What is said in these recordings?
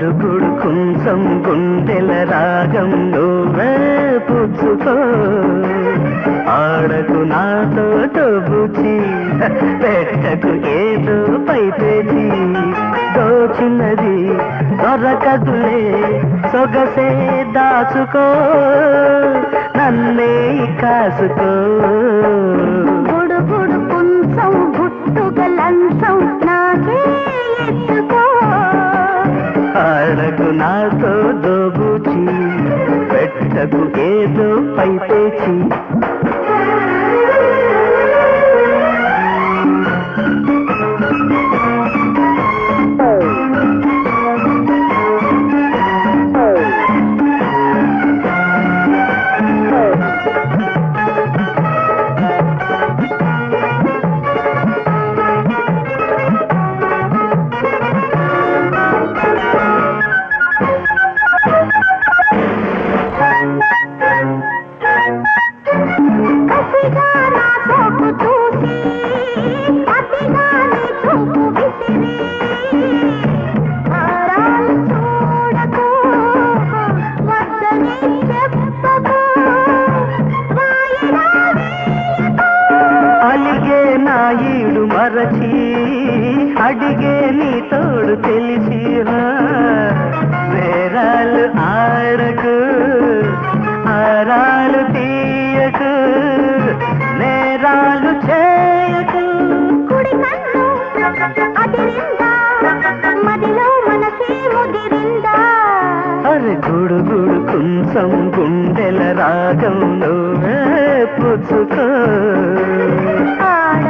అడుగుడు కుంసం గుండెల రాగం నువ్వే పుచ్చుకో. ఆడకు నాతో తొబుచి పెట్టకు ఏదో పైపేచి దోచినది దొరకదులే సొగసే దాచుకో. నన్నే కాసుకో. పొడు పొడు పుంసం పుట్టుగలంసం నాకు నాతో దోబుచి పెట్టకు ఏదో పైపేచి మరచి అడిగే నీ తోడు తెలిసి వేరాలు ఆడకు ఆరాలు తీయకు నేరాలు చేయకు. అరే గుడు గుడు కుంసం గుండెల రాగం నువ్వే పుచ్చుకో ఆడకు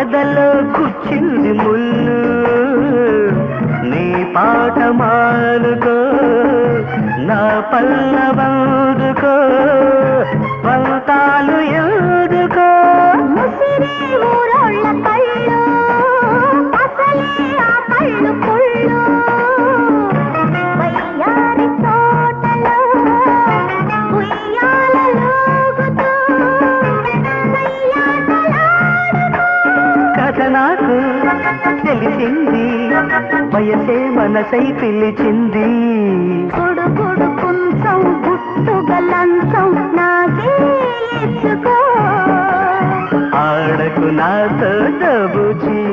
ఎదలో కూర్చుంది ముళ్ళు. నీ పాట మానుకో నా పల్లవందుకో నాకు తెలిసింది. వయసే మనసై పిలిచింది. గుడు గుడు కుంసం గుట్టుగ లంచం నాకే ఆడకు నాతో డబుచి